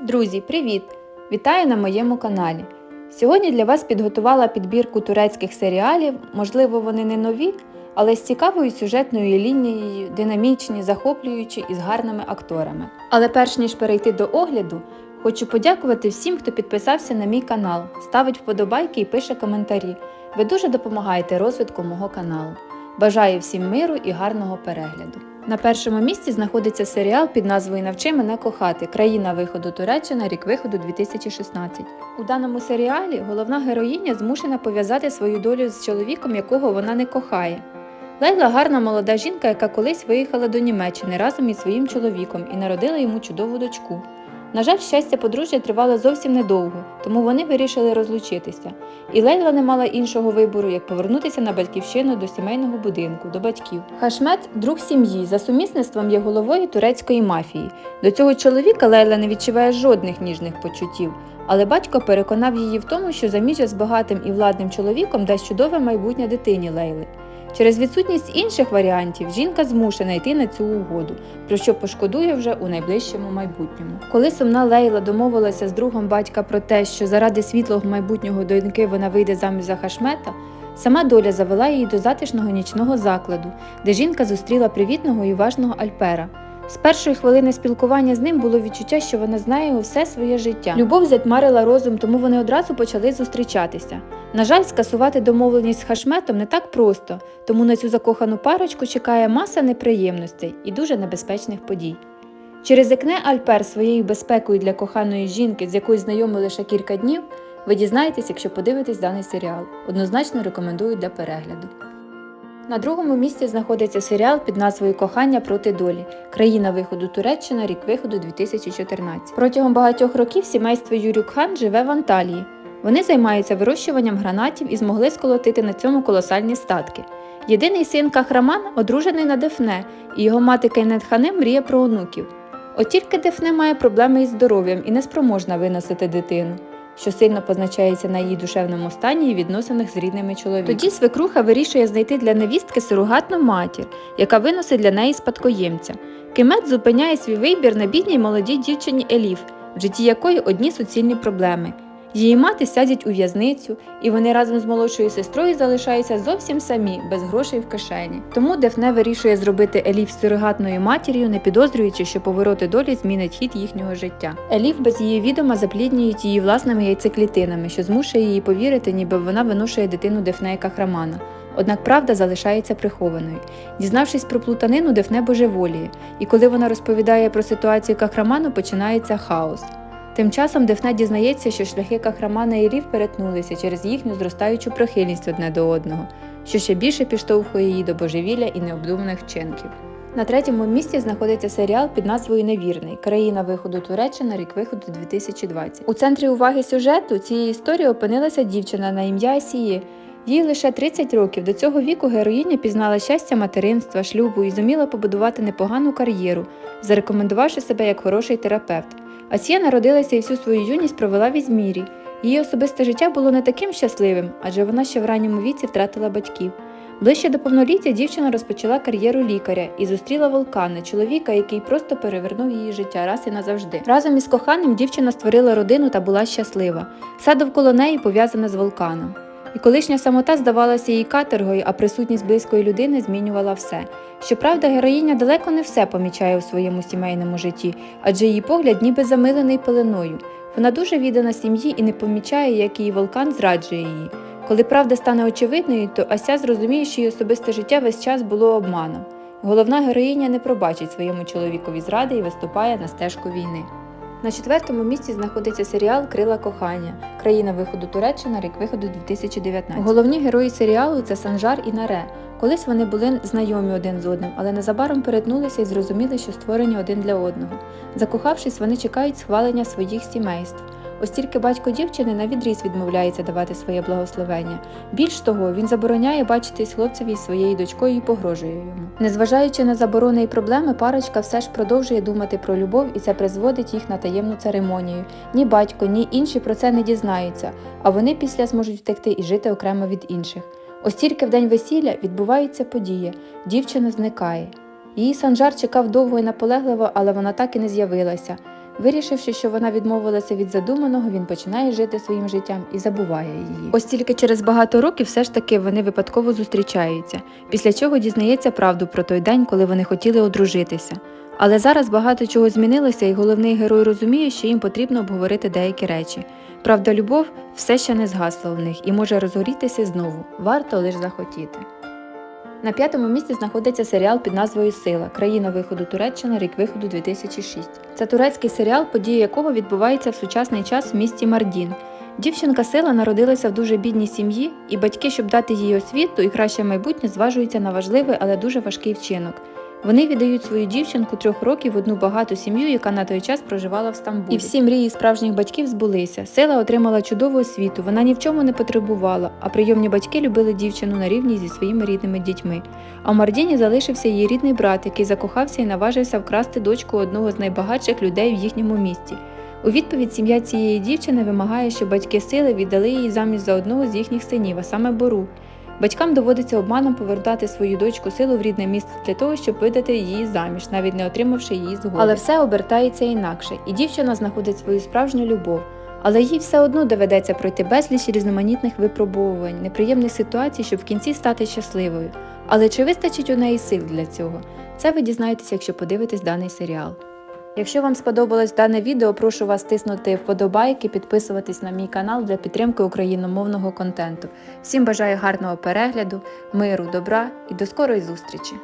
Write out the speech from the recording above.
Друзі, привіт! Вітаю на моєму каналі. Сьогодні для вас підготувала підбірку турецьких серіалів, можливо, вони не нові, але з цікавою сюжетною лінією, динамічні, захоплюючі і з гарними акторами. Але перш ніж перейти до огляду, хочу подякувати всім, хто підписався на мій канал, ставить вподобайки і пише коментарі. Ви дуже допомагаєте розвитку мого каналу. Бажаю всім миру і гарного перегляду. На першому місці знаходиться серіал під назвою Навчи мене кохати. Країна виходу Туреччина, рік виходу 2016. У даному серіалі головна героїня змушена пов'язати свою долю з чоловіком, якого вона не кохає. Лейла гарна молода жінка, яка колись виїхала до Німеччини разом із своїм чоловіком і народила йому чудову дочку. На жаль, щастя подружжя тривало зовсім недовго, тому вони вирішили розлучитися. І Лейла не мала іншого вибору, як повернутися на батьківщину до сімейного будинку, до батьків. Хашмет друг сім'ї, за сумісництвом є головою турецької мафії. До цього чоловіка Лейла не відчуває жодних ніжних почуттів, але батько переконав її в тому, що заміжжя з багатим і владним чоловіком дасть чудове майбутнє дитині Лейли. Через відсутність інших варіантів жінка змушена йти на цю угоду, про що пошкодує вже у найближчому майбутньому. Коли сумна Лейла домовилася з другом батька про те, що заради світлого майбутнього доньки вона вийде заміж за Хашмета, сама доля завела її до затишного нічного закладу, де жінка зустріла привітного і уважного Альпера. З першої хвилини спілкування з ним було відчуття, що вона знає його все своє життя. Любов затьмарила розум, тому вони одразу почали зустрічатися. На жаль, скасувати домовленість з Хашметом не так просто, тому на цю закохану парочку чекає маса неприємностей і дуже небезпечних подій. Чи ризикне Альпер своєю безпекою для коханої жінки, з якою знайомі лише кілька днів, ви дізнаєтесь, якщо подивитесь даний серіал. Однозначно рекомендую для перегляду. На другому місці знаходиться серіал під назвою Кохання проти долі. Країна виходу Туреччина, рік виходу 2014. Протягом багатьох років сімейство Юрюкхан живе в Анталії. Вони займаються вирощуванням гранатів і змогли сколотити на цьому колосальні статки. Єдиний син Кахраман одружений на Дефне, і його мати Кейнет Ханем мріє про онуків. От тільки Дефне має проблеми із здоров'ям і неспроможна виносити дитину, що сильно позначається на її душевному стані і відносинах з рідними чоловіками. Тоді свекруха вирішує знайти для невістки сурогатну матір, яка виносить для неї спадкоємця. Кемет зупиняє свій вибір на бідній молодій дівчині Еліф, в житті якої одні суцільні проблеми. Її мати сядять у в'язницю, і вони разом з молодшою сестрою залишаються зовсім самі, без грошей в кишені. Тому Дефне вирішує зробити Еліф сурогатною матір'ю, не підозрюючи, що повороти долі змінять хід їхнього життя. Еліф без її відома запліднюють її власними яйцеклітинами, що змушує її повірити, ніби вона виношує дитину Дефне Кахрамана. Однак правда залишається прихованою. Дізнавшись про плутанину, Дефне божеволіє, і коли вона розповідає про ситуацію Кахраману, починається хаос. Тим часом Дефне дізнається, що шляхи Кахрамана і Рів перетнулися через їхню зростаючу прихильність одне до одного, що ще більше підштовхує її до божевілля і необдуманих вчинків. На третьому місці знаходиться серіал під назвою Невірний країна виходу Туреччина, рік виходу 2020. У центрі уваги сюжету цієї історії опинилася дівчина на ім'я Асії. Їй лише 30 років. До цього віку героїня пізнала щастя материнства, шлюбу і зуміла побудувати непогану кар'єру, зарекомендувавши себе як хороший терапевт. Асія народилася і всю свою юність провела в Ізмірі. Її особисте життя було не таким щасливим, адже вона ще в ранньому віці втратила батьків. Ближче до повноліття дівчина розпочала кар'єру лікаря і зустріла вулкана, чоловіка, який просто перевернув її життя раз і назавжди. Разом із коханим дівчина створила родину та була щаслива. Все довкола неї пов'язане з вулканом. І колишня самота здавалася їй каторгою, а присутність близької людини змінювала все. Щоправда, героїня далеко не все помічає у своєму сімейному житті, адже її погляд ніби замилений пеленою. Вона дуже віддана сім'ї і не помічає, як її вулкан зраджує її. Коли правда стане очевидною, то Ася зрозуміє, що її особисте життя весь час було обманом. Головна героїня не пробачить своєму чоловікові зради і виступає на стежку війни. На четвертому місці знаходиться серіал Крила кохання. Країна виходу Туреччина, рік виходу 2019. Головні герої серіалу це Санжар і Наре. Колись вони були знайомі один з одним, але незабаром перетнулися і зрозуміли, що створені один для одного. Закохавшись, вони чекають схвалення своїх сімейств. Ось тільки батько дівчини на відріз відмовляється давати своє благословення. Більш того, він забороняє бачитись хлопцеві з своєю дочкою і погрожує йому. Незважаючи на заборони і проблеми, парочка все ж продовжує думати про любов, і це призводить їх на таємну церемонію. Ні батько, ні інші про це не дізнаються, а вони після зможуть втекти і жити окремо від інших. Ось тільки в день весілля відбувається подія. Дівчина зникає. Її санжар чекав довго і наполегливо, але вона так і не з'явилася. Вирішивши, що вона відмовилася від задуманого, він починає жити своїм життям і забуває її. Ось тільки через багато років все ж таки вони випадково зустрічаються, після чого дізнається правду про той день, коли вони хотіли одружитися. Але зараз багато чого змінилося, і головний герой розуміє, що їм потрібно обговорити деякі речі. Правда, любов все ще не згасла у них і може розгорітися знову. Варто лише захотіти. На п'ятому місці знаходиться серіал під назвою Сила країна виходу Туреччина, рік виходу 2006. Це турецький серіал, події якого відбуваються в сучасний час в місті Мардін. Дівчинка Сила народилася в дуже бідній сім'ї, і батьки, щоб дати їй освіту і краще майбутнє, зважуються на важливий, але дуже важкий вчинок. Вони віддають свою дівчинку трьох років в одну багату сім'ю, яка на той час проживала в Стамбулі. І всі мрії справжніх батьків збулися. Сила отримала чудову освіту, вона ні в чому не потребувала, а прийомні батьки любили дівчину на рівні зі своїми рідними дітьми. А в Мардіні залишився її рідний брат, який закохався і наважився вкрасти дочку одного з найбагатших людей в їхньому місті. У відповідь сім'я цієї дівчини вимагає, щоб батьки сили віддали її заміж за одного з їхніх синів, а саме Бору. Батькам доводиться обманом повертати свою дочку силу в рідне місце для того, щоб видати її заміж, навіть не отримавши її згоди. Але все обертається інакше, і дівчина знаходить свою справжню любов. Але їй все одно доведеться пройти безліч різноманітних випробовувань, неприємних ситуацій, щоб в кінці стати щасливою. Але чи вистачить у неї сил для цього? Це ви дізнаєтесь, якщо подивитесь даний серіал. Якщо вам сподобалось дане відео, прошу вас тиснути вподобайки, підписуватись на мій канал для підтримки україномовного контенту. Всім бажаю гарного перегляду, миру, добра і до скорої зустрічі!